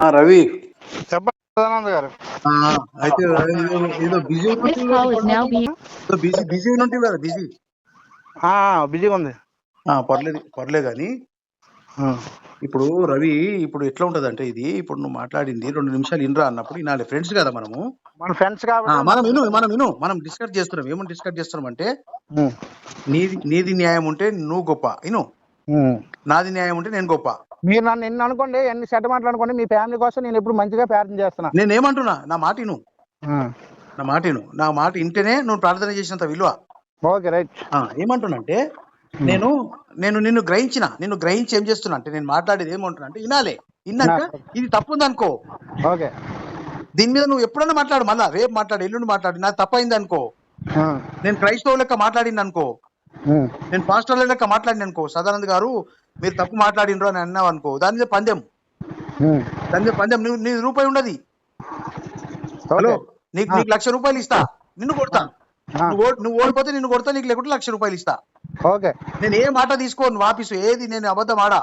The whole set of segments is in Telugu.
ఆ, రవి. చెప్పండి సదానంద్ గారు ఆ, అయితే ఏదో- busy This call is now being busy busy ఉన్నట్టు కదా బిజీ. ఆ, బిజీగా ఉంది. ఆ, పర్లేదు పర్లే కానీ ఆ, ఇప్పుడు రవి ఇప్పుడు ఎట్లా ఉంటది అంటే ఇది ఇప్పుడు నువ్వు మాట్లాడింది రెండు నిమిషాలు ఇన్రా అన్నప్పుడు ఇనాలి ఫ్రెండ్స్ కదా మనము. మన ఫ్రెండ్స్ మనం విను మనం విను మనం డిస్కస్ చేస్తున్నాం. ఏమని డిస్కస్ చేస్తున్నాం అంటే నీది నీది న్యాయం ఉంటే నువ్వు గొప్ప. ఇను ఉమ్. నాది న్యాయం ఉంటే నేను గొప్ప. మీరు నన్ను ఎన్ని అనుకోండి ఎన్ని సెట్ మాట్లాడుకోండి మీ ఫ్యామిలీ కోసం నేను ఎప్పుడు మంచిగా ప్రార్థన చేస్తున్నా. నేను ఏమంటున్నా నా మాట ఆ, నా మాట విను నా మాట వింటేనే నువ్వు ప్రార్థన చేసినంత విలువ. Okay right. ఆ, ఏమంటున్నా అంటే నేను నేను నిన్ను గ్రహించిన నిన్ను గ్రహించి ఏం చేస్తున్నా అంటే నేను మాట్లాడేది ఏమంటున్నా అంటే వినాలే. విన్నాక ఇది తప్పు ఉందనుకో ఓకే. దీని మీద నువ్వు ఎప్పుడైనా మాట్లాడు మళ్ళా రేపు మాట్లాడు ఎల్లుండి మాట్లాడు నాకు తప్పైంది అనుకో నేను క్రైస్తవ లెక్క మాట్లాడింది అనుకో నేను పాస్టర్ల లెక్క మాట్లాడిన అనుకో సదానంద్ గారు మీరు తప్పు మాట్లాడినరు అని అన్నావు అనుకో దాని మీద పందెం. దాని మీద పందెం. నువ్వు నీ రూపాయి ఉండదు. హలో నీకు నీకు లక్ష రూపాయలు ఇస్తా. నిన్ను కొడతా. నువ్వు నువ్వు ఓడిపోతే నిన్ను కొడతా నీకు లేకుంటే లక్ష రూపాయలు ఇస్తా. ఓకే. నేను ఏ మాట తీసుకోను వాపిసు ఏది నేను అబద్ధం ఆడా?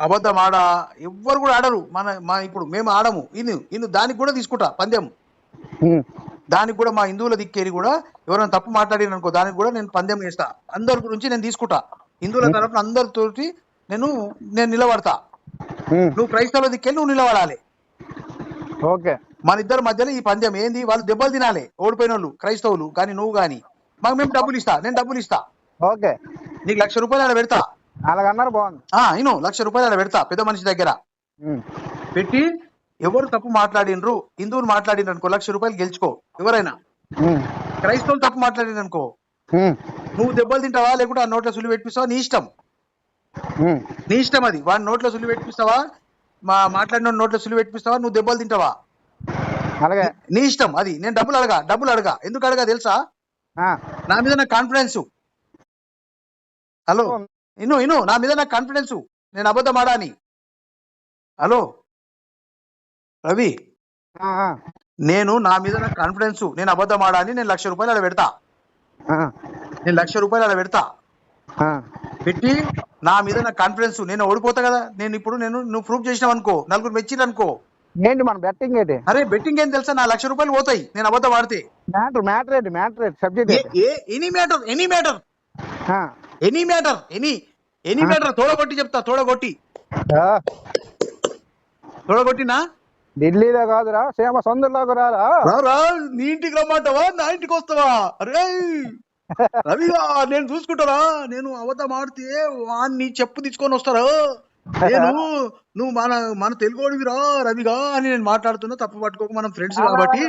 అబద్ధం ఆడా? ఎవ్వరు కూడా ఆడరు. మన మా ఇప్పుడు మేము ఆడము. ఇను ఇను దానికి కూడా తీసుకుంటా పందెం. దానికి కూడా మా హిందువుల దిక్కేరి కూడా ఎవరైనా తప్పు మాట్లాడిన అనుకో దానికి కూడా నేను పందెం వేస్తా. అందరి గురించి నేను తీసుకుంటా. హిందువుల తరపున అందరితోటి నేను నేను నిలబడతా. నువ్వు క్రైస్తవుల దిక్కెళ్ళి నువ్వు నిలబడాలి. ఓకే. మన ఇద్దరి మధ్యలో ఈ పందెం ఏంది? వాళ్ళు దెబ్బలు తినాలి. ఓడిపోయిన వాళ్ళు క్రైస్తవులు కానీ నువ్వు కానీ. మాకు మేము డబ్బులు ఇస్తా నేను డబ్బులు ఇస్తా. ఓకే. నీకు లక్ష రూపాయలు పెడతా. అలాగన్నారు బాగుంది. ఇను లక్ష రూపాయలు పెడతా పెద్ద మనిషి దగ్గర. పెట్టి ఎవరు తప్పు మాట్లాడినరు హిందువులు మాట్లాడినరు అనుకో లక్ష రూపాయలు గెలుచుకో ఎవరైనా. క్రైస్తవులు తప్పు మాట్లాడిన అనుకో. నువ్వు దెబ్బలు తింటావా? లేకుంటే ఆ నోట్లో సులి పెట్టిస్తావా నీ ఇష్టం. నీ ఇష్టం అది. వాడి నోట్లో సులి పెట్టిస్తావా మా మాట్లాడిన నోట్లో సులి పెట్టిస్తావా నువ్వు దెబ్బలు తింటావా? అలాగే. నీ ఇష్టం అది. నేను డబ్బులు అడగా. డబ్బులు అడగా. ఎందుకు అడగా తెలుసా? నా మీద నాకు కాన్ఫిడెన్స్. హలో. ఇను ఇను. నా మీద నాకు కాన్ఫిడెన్స్. నేను అబద్ధం ఆడా అని హలో. రవి. నేను నా మీద నాకు కాన్ఫిడెన్స్. నేను అబద్ధం ఆడా అని నేను లక్ష రూపాయలు అలా పెడతా నేను లక్ష రూపాయలు అలా పెడతా. ఆ, పెట్టి నా మీద నాకు కాన్ఫిడెన్స్ నేను ఓడిపోతా కదా. నేను ఇప్పుడు నేను నువ్వు ప్రూఫ్ చేసినావు అనుకో నలుగురు మెచ్చిరు అనుకో. ఏంటి మన బెట్టింగ్ ఏంటి అరే బెట్టింగ్ ఏం తెలుసా? నా లక్ష రూపాయలు పోతాయి. నేను అబద్ధం ఆడితే. మ్యాటర్ మ్యాటర్ ఏంటి? మ్యాటర్ ఏంటి? Subject any matter any matter ఆ, any matter any any matter తోడగొట్టి చెప్తా తోడగొట్టి. తోడగొట్టినా? ఢిల్లీలో కాదురా సీమ సొందరలోకి రారా? రారా నీ ఇంటికి రమ్మంటావా? నా ఇంటికి వస్తావా? అరే రవిగా నేను చూసుకుంటారా నేను అబద్ధం ఆడితే వాడిని చెప్పు తీసుకొని వస్తారా? నేను నువ్వు మన మన తెలుగోడివిరా రవిగా అని నేను మాట్లాడుతున్నా తప్పు పట్టుకోక మనం ఫ్రెండ్స్ కాబట్టి.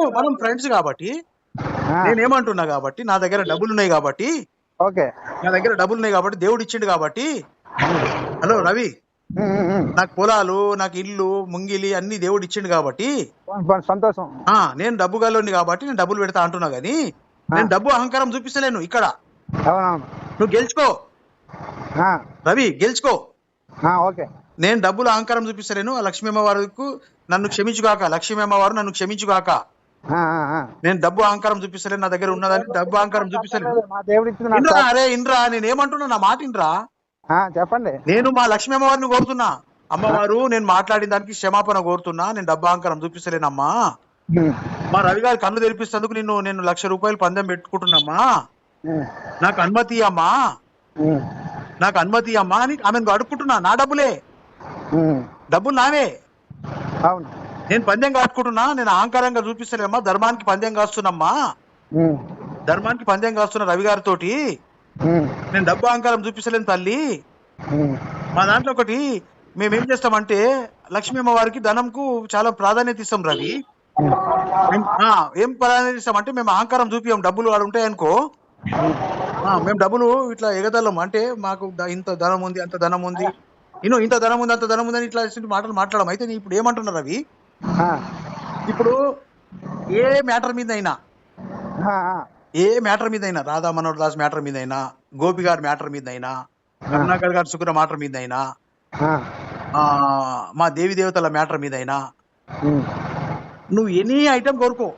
కదా మనం ఫ్రెండ్స్ కాబట్టి. ఆ, నేను ఏమంటున్నా కాబట్టి నా దగ్గర డబ్బులు ఉన్నాయి కాబట్టి. ఓకే. నా దగ్గర డబ్బులు ఉన్నాయి కాబట్టి దేవుడు ఇచ్చిండు కాబట్టి. హలో రవి. నాకు పొలాలు నాకు ఇల్లు ముంగిలి అన్ని దేవుడు ఇచ్చిండు కాబట్టి సంతోషం. నేను డబ్బు గల్లోని కాబట్టి నేను డబ్బులు పెడతా అంటున్నా గానీ నేను డబ్బు అహంకారం చూపిస్తలేను ఇక్కడ. నువ్వు గెలుచుకో. రవి గెలుచుకో. ఓకే. నేను డబ్బులు అహంకారం చూపిస్తలేను. ఆ లక్ష్మీ అమ్మవారికి నన్ను క్షమించుగాక. లక్ష్మీ అమ్మవారు నన్ను క్షమించుగాక. నేను డబ్బు అహంకారం చూపిస్తలేను. నా దగ్గర ఉన్నదని డబ్బు అహంకారం చూపిస్తలేను. అరే ఇంద్రా నేను ఏమంటున్నా నా మాట ఇంద్రా? ఆ, చెప్పండి. నేను మా లక్ష్మీ అమ్మవారిని కోరుతున్నా. అమ్మవారు నేను మాట్లాడిన దానికి క్షమాపణ కోరుతున్నా. నేను డబ్బు అహంకారం చూపిస్తలేనమ్మా. మా రవి గారి కళ్ళు తెరిపిస్తేందుకు నిన్ను నేను లక్ష రూపాయలు పందెం పెట్టుకుంటున్నామ్మా. నాకు అనుమతి అమ్మా నాకు అనుమతి అమ్మా అని ఆమెను అడుక్కుంటున్నా నా డబ్బులే. డబ్బులు నావే. అవును. నేను పందెం కాచుకుంటున్నా. నేను అహంకారంగా చూపిస్తలేమ్మా ధర్మానికి పందెం కాస్తున్నామ్మా. ధర్మానికి పందెం కాస్తున్న రవి గారితోటి నేను డబ్బు అహంకారం చూపిస్తలేను తల్లి. మా దాంట్లో ఒకటి మేము ఏం చేస్తామంటే లక్ష్మీ అమ్మవారికి ధనంకు చాలా ప్రాధాన్యత ఇస్తాం రవి. ఏం ప్రాధాన్యత ఇస్తామంటే మేము అహంకారం చూపియం డబ్బులు వాడు ఉంటాయనుకో మేము డబ్బులు ఇట్లా ఎగదల్లం అంటే మాకు ఇంత ధనం ఉంది అంత ధనం ఉంది. ఇను ఇంత ధనం ఉంది అంత ధనం ఉంది అని ఇట్లా మాటలు మాట్లాడడం. అయితే నేను ఇప్పుడు ఏమంటున్నా రవి? ఇప్పుడు ఏ మ్యాటర్ మీద అయినా. ఏ మ్యాటర్ మీద అయినా రాధా మనోహర్ దాస్ మ్యాటర్ మీద అయినా గోపి గారి మ్యాటర్ మీద అయినా కరుణాకర్ గారి సుగ్ర మ్యాటర్ మీద అయినా మా దేవి దేవతల మ్యాటర్ మీద అయినా నువ్వు ఎనీ ఐటమ్ కోరుకో.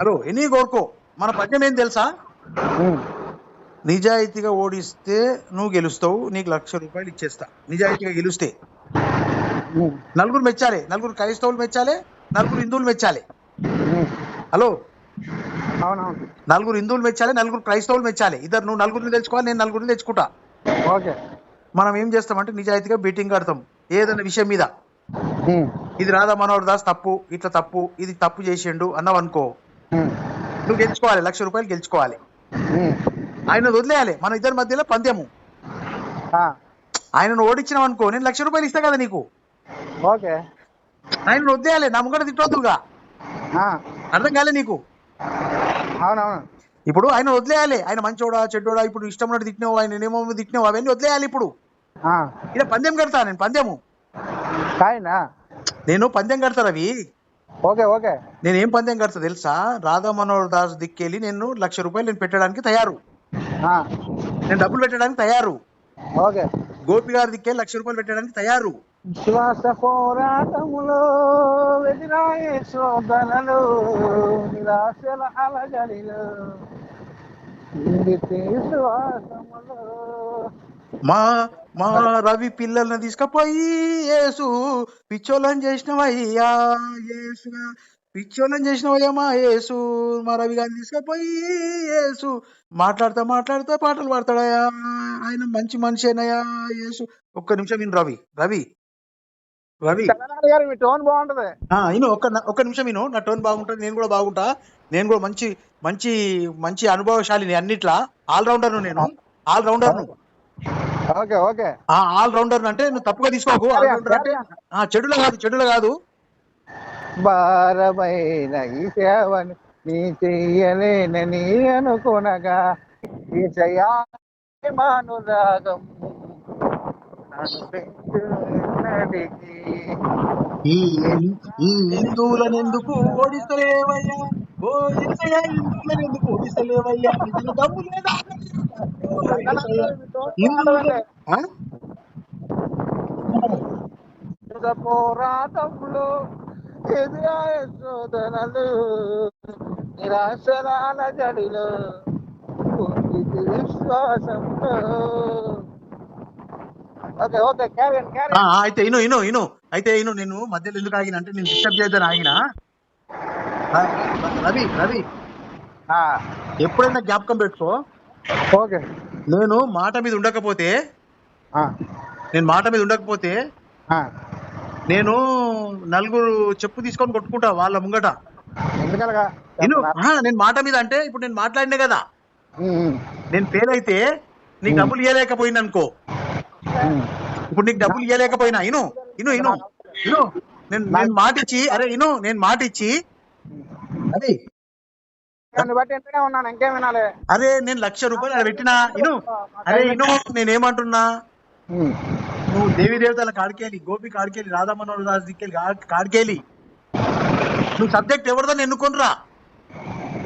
హలో ఎనీ కోరుకో. మన పద్యం ఏం తెలుసా. నిజాయితీగా ఓడిస్తే నువ్వు గెలుస్తావు నీకు లక్ష రూపాయలు ఇచ్చేస్తా. నిజాయితీగా గెలిస్తే. నలుగురు మెచ్చాలి. నలుగురు క్రైస్తవులు మెచ్చాలి నలుగురు హిందువులు మెచ్చాలి. హలో? నలుగురు హిందువులు మెచ్చాలి నలుగురు క్రైస్తవులు మెచ్చాలి. ఇద్దరు నువ్వు నలుగురిని తెచ్చుకోవాలి నేను నలుగురిని తెచ్చుకుంటా. ఓకే. మనం ఏం చేస్తామంటే నిజాయితీగా బీటింగ్ ఆడతాం. ఏదైనా విషయం మీద. ఇది రాధా మనోహర్ దాస్ తప్పు ఇట్లా తప్పు ఇది తప్పు చేసిండు అన్నావు అనుకో. నువ్వు గెలుచుకోవాలి లక్ష రూపాయలు గెలుచుకోవాలి. ఆయన వదిలేయాలి మన ఇద్దరి మధ్యలో పందెము. ఆ, ఆయనను ఓడించినావు అనుకో నేను లక్ష రూపాయలు ఇస్తా కదా నీకు. ఓకే. ఆయన వదిలేయాలి నా ముంగట తిట్టవద్దుగా ఆ, అర్థం కాలే నీకు? అవునవును. ఇప్పుడు ఆయన వదిలేయాలి. ఆయన మంచోడా చెడ్డోడా ఇప్పుడు ఇష్టం ఉన్నట్టు తిట్టినావు ఆయన ఏమో తిట్టినావు అవన్నీ వదిలేయాలి ఇప్పుడు. ఆ, ఇలా పందెం కడతా నేను పందెము. నేను పందెం కడతా రవి. Okay okay. నేను ఏం పందెం కడతా తెలుసా? రాధా మనోహర్ దాస్ దిక్కెళ్ళి నేను లక్ష రూపాయలు నేను పెట్టడానికి తయారు. ఆ, నేను డబ్బులు పెట్టడానికి తయారు. ఓకే. గోపి గారి దిక్కెళ్ళి లక్ష రూపాయలు పెట్టడానికి తయారు. శ్వాస పోరాటములో వెదిరాయే శోధనలు నిరాశల అలజడిలో. మా మా రవి పిల్లల్ని తీసుకుపోయి యేసు పిచ్చోళ్ళని చేసినవయ్యా యేసు పిచ్చోళ్ళని చేసినవయ్యా మా యేసు మా రవి గారిని తీసుకుపోయి యేసు మాట్లాడుతా మాట్లాడుతా పాటలు పాడతాడయ్యా. ఆయన మంచి మనిషేనయ్యా యేసు. ఒక్క నిమిషం విను రవి రవి రవి. టోన్ బాగుంటది. ఒక్క ఒక్క నిమిషం విను. నా టోన్ బాగుంటుంది నేను కూడా బాగుంటా. నేను కూడా మంచి మంచి మంచి అనుభవశాలిని అన్నిట్లా. ఆల్ రౌండర్ నేను. All rounder okay okay. All rounder అంటే నువ్వు తప్పుగా తీసుకోకు. అంటే చెడులో కాదు చెడులో కాదు. భారమైన ఈ సేవని నీ చెయ్యలేనని అనుకునగా ఈ మానురాగం. ఈ హిందువులనెందుకు ఓడిస్తలేవయ్యా? ఓ యేసయ్యా, హిందువులనెందుకు ఓడిస్తలేవయ్యా నిజంగా దమ్ము లేదా? పోరాటంలో ఎదురాయ శోధనలు నిరాశరాల జడిలో విశ్వాసంలో. అయితే ఇను ఇను ఇను. అయితే ఇను నేను మధ్యలో ఎందుకు ఆగిన అంటే నేను డిస్టర్బ్ చేద్దాను ఆగిన. రవి రవి ఎప్పుడైనా జ్ఞాపకం పెట్టుకో. ఓకే. నేను మాట మీద ఉండకపోతే నేను మాట మీద ఉండకపోతే నేను నలుగురు చెప్పు తీసుకొని కొట్టుకుంటా వాళ్ళ ముంగట. నేను మాట మీద అంటే ఇప్పుడు నేను మాట్లాడినే కదా. నేను ఫెయిల్ అయితే నీకు డబ్బులు ఇవ్వలేకపోయినా అనుకో. ఇప్పుడు నీకు డబ్బులు ఇవ్వలేకపోయినా ఇను ఇను ఇను ఇను. నేను నేను మాట ఇచ్చి అరే ఇను నేను మాట ఇచ్చి అది. అరే నేను లక్ష రూపాయలు అక్కడ పెట్టినా ఇను. అరే ఇను నేనేమంటున్నా? నువ్వు దేవి దేవతల కాడికేలి గోపి కాడికేలి రాధా మనోహర్ దాస్ దిక్కేలి కాడికేలి. నువ్వు సబ్జెక్ట్ ఎవరిదని ఎన్నుకోనరా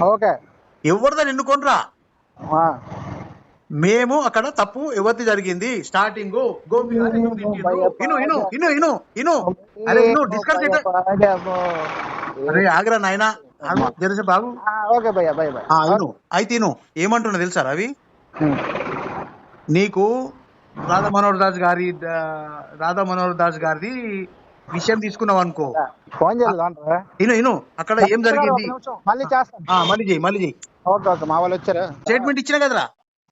ఓకే. ఎవరిదని ఎన్నుకోనరా మేము అక్కడ తప్పు ఎవరిది జరిగింది. స్టార్టింగ్ గోపి గారు ఎందుకు తిట్టిండ్రు? ఇను ఇను ఇను ఇను ఇను. అరే ఇను డిస్కస్ అరే ఆగ్రా నాయనా. జరసే బాబు. ఇను. అయితే ఇను. ఏమంటున్నా తెలుసా రవి? నీకు రాధా మనోహర్ దాస్ గారి రాధా మనోహర్ దాస్ గారిది విషయం తీసుకున్నావు అనుకో. ఫోన్ ఇను ఇను. అక్కడ ఏం జరిగింది? మళ్ళీ చేస్తాను. ఆ మళ్ళీ చెయ్యి మళ్ళీ చెయ్యి. ఓకే ఓకే మా వాళ్ళు వచ్చారు. స్టేట్మెంట్ ఇచ్చిన కదరా?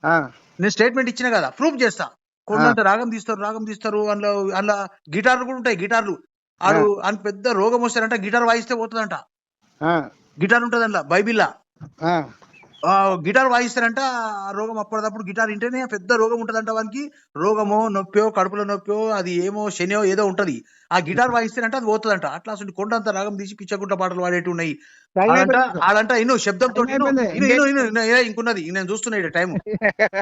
నేను స్టేట్మెంట్ ఇచ్చిన కదా ప్రూఫ్ చేస్తా. కొండంత రాగం తీస్తారు రాగం తీస్తారు అందులో అందులో గిటార్లు కూడా ఉంటాయి గిటార్లు. ఆడు అని పెద్ద రోగం వస్తారంట గిటార్ వాయిస్తే పోతుందంట. గిటార్ ఉంటుంది అందులో బైబిల్లా గిటార్ వాయిస్తారంట. ఆ రోగం అప్పటిదప్పుడు గిటార్ వింటేనే పెద్ద రోగం ఉంటదంట వానికి. రోగమో నొప్పో కడుపులో నొప్పో అది ఏమో శనియో ఏదో ఉంటది. ఆ గిటార్ వాయిస్తేనంట అది పోతుందంట. అట్లా అసలు కొండంత రాగం తీసి పిచ్చగుంట పాటలు పాడేటి ఉన్నాయి. ఆడంట ఇను శబ్దంతో. ఇంకున్నది. నేను చూస్తున్నా ఇక్కడ టైం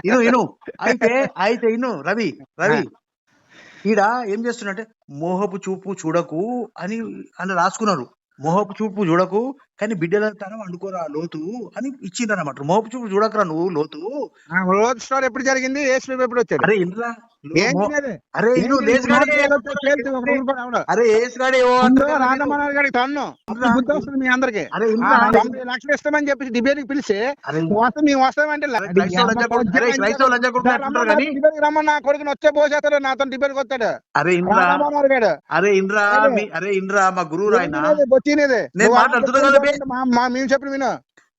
ఇను ఇను. అయితే అయితే ఇను రవి రవి. ఈడ ఏం చేస్తున్నట్టే మోహపు చూపు చూడకు అని అని రాసుకున్నారు. మోహపు చూపు చూడకు కానీ బిడ్డల తరం వండుకోరా లోతు అని ఇచ్చిండ్రు అనమాట మోహపు చూపు చూడకరా నువ్వు లోతు. రోజు స్టోర్ ఎప్పుడు జరిగింది? ఏసీ ఎప్పుడు వచ్చాడు? అరే ఇంద్రా ఏం అరే ఏం. అరే ఏసుగాడే వస్తుంది మీ అందరికి. లక్షలు ఇస్తామని చెప్పి డిబేట్ పిలిచి వస్తాం మేము వస్తామంటే అరే క్రైస్తవ లంజా కొడుకు- అరే క్రైస్తవ లంజా కొడుకు అంటుంటారు కానీ డిబేట్ రమ్మని నా కొడుకుని వచ్చే పోసేస్తాడు నాతో డిబేట్ వస్తాడు. అరే ఇంద్రా అరే ఇంద్రా అరే. ఇంద్రా మా గురువు ఆయన. వచ్చినది నేను మాట్లాడుతున్నా కదా బే. మేము చెప్పిన విను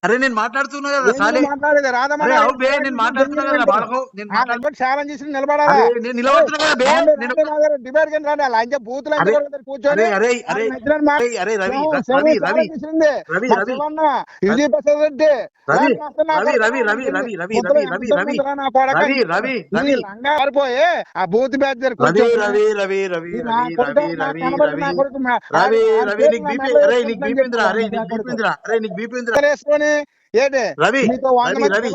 అరే నేను మాట్లాడుతున్నా కదా సాలే. మాట్లాడేది రాధా బే నేను మాట్లాడుతున్నా కదా బాలకో నేను మాట్లాడు ఛాలెంజ్ చేసి నిలబడాలా నేను నిలబడుతున్నా కదా బే నేను డిబేట్ కింద రాండి. అలా అంటే బూతులు కూర్చొని అరే అరే అరే. అరే రవి రవి రవి. రవి రవి విజయ్ ప్రసాద్ రెడ్డి. రవి, రవి, రవి, రవి, రవి, రవి, రవి, రవి, రవి. రవి రవి రవి. లంగా పారిపోయి ఆ బూత్ బ్యాచ్ దగ్గర రవి రవి రవి రవి రవి రవి రవి రవి. రవి రవి నీకు బీపీ అరే నీకు బీపీ అరే నీకు బీపీ అరే నీకు బీపీ ఏంటి రవి రవి రవి.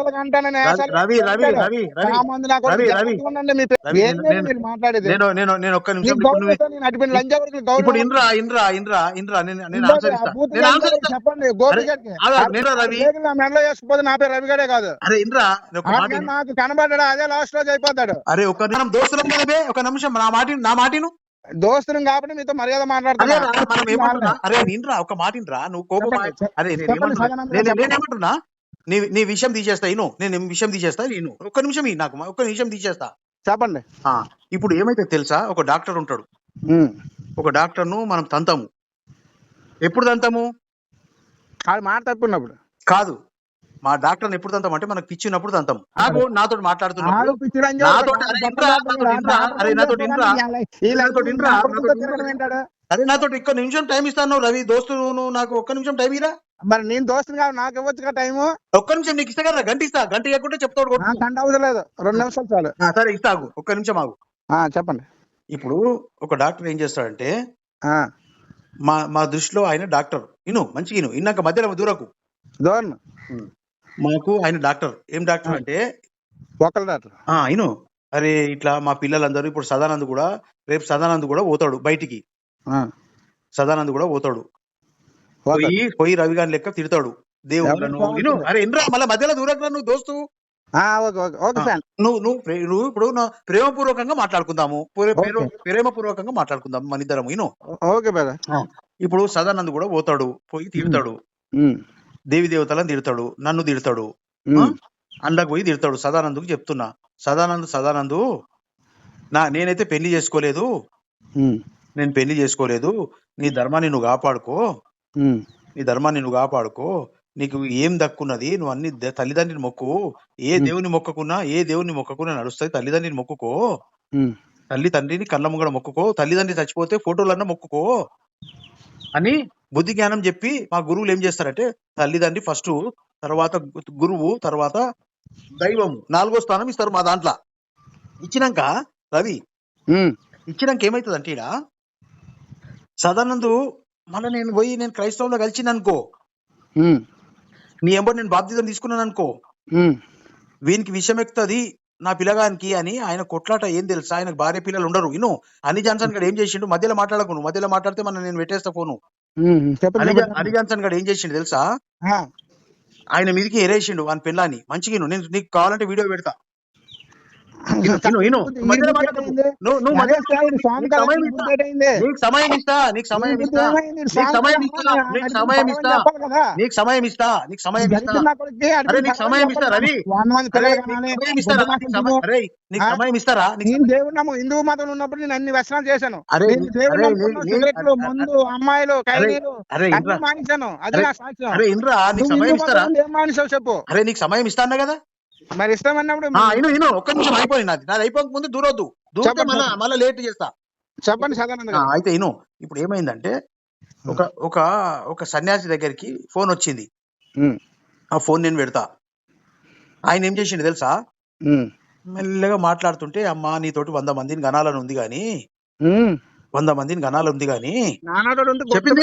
రవి రవి రవి. రవి రవి రవి, రవి. రవి, నేను- ఒక్క నిమిషం ఇప్పుడు ఇంద్రా ఇంద్రా ఇంద్రా ఇంద్రా నేను ఆన్సర్ చెప్పండి రవి. మెడలో వేసుకుపోతే నా పేరు రవిగడే కాదు. అరే ఇంద్రా. నాకు కనబడ్డాడు అదే లాస్ట్ రోజు అయిపోతాడు. అరే ఒక నిమిషం దోస్తులం ఒక నిమిషం నా మాట నా మాటిను? దోస్తులు కాబట్టి మీతో మర్యాద మాట్లాడుతున్నా. అరే నిన్రా ఒక మాట నువ్వు కోపం. అరే. నేనేమంటున్నా నీ నీ విషయం తీసేస్తా ఇను. నేను ఈ విషయం తీసేస్తా నేను ఒక్క నిమిషం ఇయ్యి నాకు ఒక్క నిమిషం తీసేస్తా. చెప్పండి. ఇప్పుడు ఏమైతే తెలుసా? ఒక డాక్టర్ ఉంటాడు. ఒక డాక్టర్ను మనం తంతాము. ఎప్పుడు తంతాము? ఆడు మాట తప్పినప్పుడు కాదు. మా డాక్టర్ ఎప్పుడు తంతాం అంటే మనకు పిచ్చి ఉన్నప్పుడు తంతాం. నాకు నాతో. అరే? అరే నాతో ఒక్క నిమిషం టైం ఇస్తాను రవి. దోస్తు నువ్వు నాకు ఒక్క నిమిషం టైం ఇరా మరి నేను దోస్తుని కాదు నాకు ఇవ్వచ్చు టైము. ఒక్క నిమిషం నీకు ఇస్తా కదా గంట ఇస్తా. గంట ఇవ్వకుంటే చెప్తాడు అంట అవసరం రెండు నిమిషాలు చాలు. సరే ఇస్తా ఆగు. ఒక్క నిమిషం ఆగు. ఆ, చెప్పండి. ఇప్పుడు ఒక డాక్టర్ ఏం చేస్తాడంటే ఆ, మా మా దృష్టిలో ఆయన డాక్టర్. ఇను మంచిగా ఇను. ఇన్నాక మధ్యలో దూరకు. ధోరణి మాకు ఆయన డాక్టర్. ఏం డాక్టర్ అంటే? ఒకళ్ళు డాక్టర్. ఆ ఇను అరే ఇట్లా మా పిల్లలందరూ ఇప్పుడు సదానంద్ కూడా రేపు సదానంద్ కూడా పోతాడు బయటికి. సదానంద్ కూడా పోతాడు. పోయి పోయి రవి గారి లెక్క తిడతాడు. ఇను. అరే ఇంద్రా మళ్ళీ మధ్యలో దూరకు నువ్వు దోస్తు. నువ్వు నువ్వు నువ్వు ఇప్పుడు ప్రేమపూర్వకంగా మాట్లాడుకుందాము. ప్రేమపూర్వకంగా మాట్లాడుకుందాం మన ఇద్దరం ఓకే ఇప్పుడు సదానంద్ కూడా పోతాడు. పోయి తిడతాడు. దేవి దేవతలను తిడతాడు నన్ను తిడతాడు. అండకు పోయి తిడతాడు. సదానందుకు చెప్తున్నా. సదానంద్ సదానందు నా నేనైతే పెళ్ళి చేసుకోలేదు. నేను పెళ్ళి చేసుకోలేదు. నీ ధర్మాన్ని నువ్వు కాపాడుకో. నీ ధర్మాన్ని నువ్వు కాపాడుకో. నీకు ఏం దక్కున్నది? నువ్వు అన్ని తల్లిదండ్రిని మొక్కు. ఏ. దేవుని మొక్కకున్నా ఏ దేవుని మొక్కకున్నా నడుస్తాయి తల్లిదండ్రిని మొక్కుకో. తల్లి తండ్రిని కళ్ళ ముంగడ మొక్కుకో. తల్లిదండ్రి చచ్చిపోతే ఫోటోలన్నా మొక్కుకో. అని బుద్ధి జ్ఞానం చెప్పి మా గురువులు ఏం చేస్తారంటే తల్లిదండ్రి ఫస్ట్ తర్వాత గురువు తర్వాత దైవము. నాలుగో స్థానం ఇస్తారు మా దాంట్లో. ఇచ్చినాక రవి ఇచ్చినాక ఏమైతుంది అంటే ఈడ సదానందు మళ్ళీ నేను పోయి నేను క్రైస్తవంలో కలిసింది అనుకో నీ ఎంబడి నేను బాప్తిజం తీసుకున్నాను అనుకో వీనికి విషయం ఎక్కుతుంది నా పిల్లగానికి అని ఆయన కొట్లాట ఏం తెలుసా? ఆయనకు భార్య పిల్లలు ఉండరు. ఇను అని జాన్సన్ గడు ఏం చేసిండు? మధ్యలో మాట్లాడకు మధ్యలో మాట్లాడితే మన నేను పెట్టేస్తా ఫోను. ఉమ్, చెప్పండి అని చెప్పండి. అని జాన్సన్ గడు ఏం చేసిండు తెలుసా ఆయన మీదకి ఎరేసిండు ఆయన పిల్లని మంచిగా. నేను నీకు కావాలంటే వీడియో పెడతా నీకు సమయం ఇస్తా? నీకు సమయం ఇస్తా. నీకు సమయం ఇస్తా? నీకు సమయం ఇస్తా. నీకు సమయం ఇస్తా. అరే నీకు సమయం ఇస్తా రవి. అరే నీకు సమయం ఇస్తారా? నేను హిందూ మతం ఉన్నప్పుడు నేను అన్ని వ్యసనాలు చేశాను. అరే సిగరెట్లు మందు అమ్మాయిలు ఇంద్రా. మానేశాను. అది అరే- నా సాక్ష్యం. అరే ఇంద్రా నీకు సమయం ఇస్తారా? ఏం చెప్పు. అరే నీకు సమయం ఇస్తా కదా? మరి ఇస్తామన్నప్పుడు ఆ, ఇను ఇను ఒక్క నిమిషం అయిపోయింది నాది నాది అయిపోక ముందు దూరొద్దు. దూరితే మళ్ళా. మళ్ళా లేట్ చేస్తా. చెప్పండి సదానంద అయితే ఇను. ఇప్పుడు ఏమైందంటే ఒక ఒక ఒక సన్యాసి దగ్గరికి ఫోన్ వచ్చింది. ఆ ఫోన్ నేను పెడతా. ఆయన ఏం చేసిండు తెలుసా? మెల్లగా మాట్లాడుతుంటే అమ్మా నీతోటి వంద మందిని గనాలని ఉంది గాని ఉమ్. వంద మందిని గనాలు ఉంది గాని చెప్పింది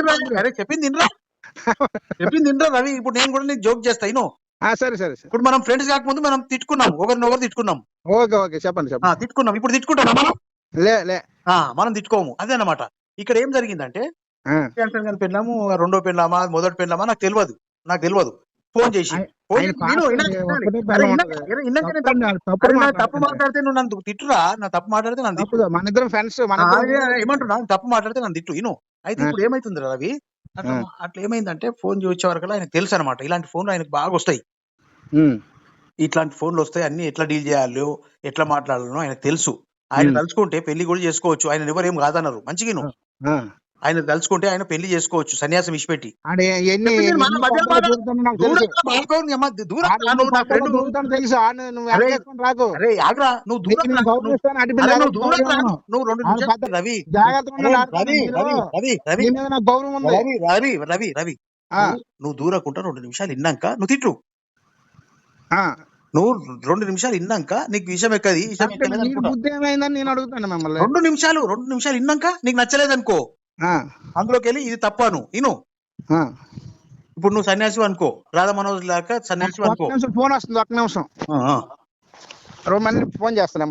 చెప్పింది ఇన్రా చెప్పింది ఇన్రా రవి? ఇప్పుడు నేను కూడా నీకు జోక్ చేస్తా ఇను. సరే సరే సరే. ఇప్పుడు మనం ఫ్రెండ్స్ కాకముందు మనం తిట్టుకున్నాం. ఒకరినొకరు తిట్టుకున్నాం. ఓకే ఓకే చెప్పండి చెప్పండి. తిట్టుకున్నాం. ఇప్పుడు తిట్టుకుంటాం మనం? లే లే. ఆ, మనం తిట్టుకోము. అదే అన్నమాట. ఇక్కడ ఏం జరిగిందంటే పెళ్ళాము రెండో పెళ్ళామా మొదటి పెళ్ళామా నాకు తెలియదు. నాకు తెలియదు. ఫోన్ చేసి. చేసి తప్పు-. మాట్లాడితే నువ్వు నన్ను తిట్టురా? నా తప్పు మాట్లాడితే నన్ను ఏమంటున్నా? తప్పు మాట్లాడితే నన్ను తిట్టు ఇను అయితే. ఇప్పుడు ఏమైతుంది రవి? అట్లా ఏమైందంటే ఫోన్ వచ్చే వరకు ఆయనకు తెలుసు అనమాట ఇలాంటి ఫోన్లు ఆయనకు బాగా వస్తాయి. ఇట్లాంటి ఫోన్లు వస్తాయి అన్ని ఎట్లా డీల్ చేయాలో ఎట్లా మాట్లాడాలో ఆయనకు తెలుసు. ఆయన. తలుచుకుంటే పెళ్ళి కూడా చేసుకోవచ్చు. ఆయన ఎవరు ఏం కాదన్నారు. మంచిగా ఆ. ఆయన తలుచుకుంటే ఆయన పెళ్ళి చేసుకోవచ్చు. సన్యాసం ఇచ్చిపెట్టి. నువ్వు నువ్వు నువ్వు నువ్వు. నువ్వు రవి. రవి. రవి రవి రవి. నీ మీద నాకు గౌరవం ఉంది? రవి రవి రవి రవి. ఆ, నువ్వు దూరకుంటా రెండు నిమిషాలు ఇన్నాక నువ్వు తిట్టు. నువ్వు రెండు నిమిషాలు ఇన్నాక నీకు విషయం ఎక్కది? నేను అడుగుతాను మిమ్మల్ని. రెండు నిమిషాలు రెండు నిమిషాలు ఇన్నాక నీకు నచ్చలేదు అనుకో ఆ, అందులోకి వెళ్ళి ఇది తప్పాను. ఇను. ఆ. ఇప్పుడు నువ్వు సన్యాసి అనుకో. రాధా మనోజ్ లాగా సన్యాసి అనుకో. నిమిషం ఫోన్ వస్తుంది ఒక్క నిమిషం. ఫోన్ చేస్తాను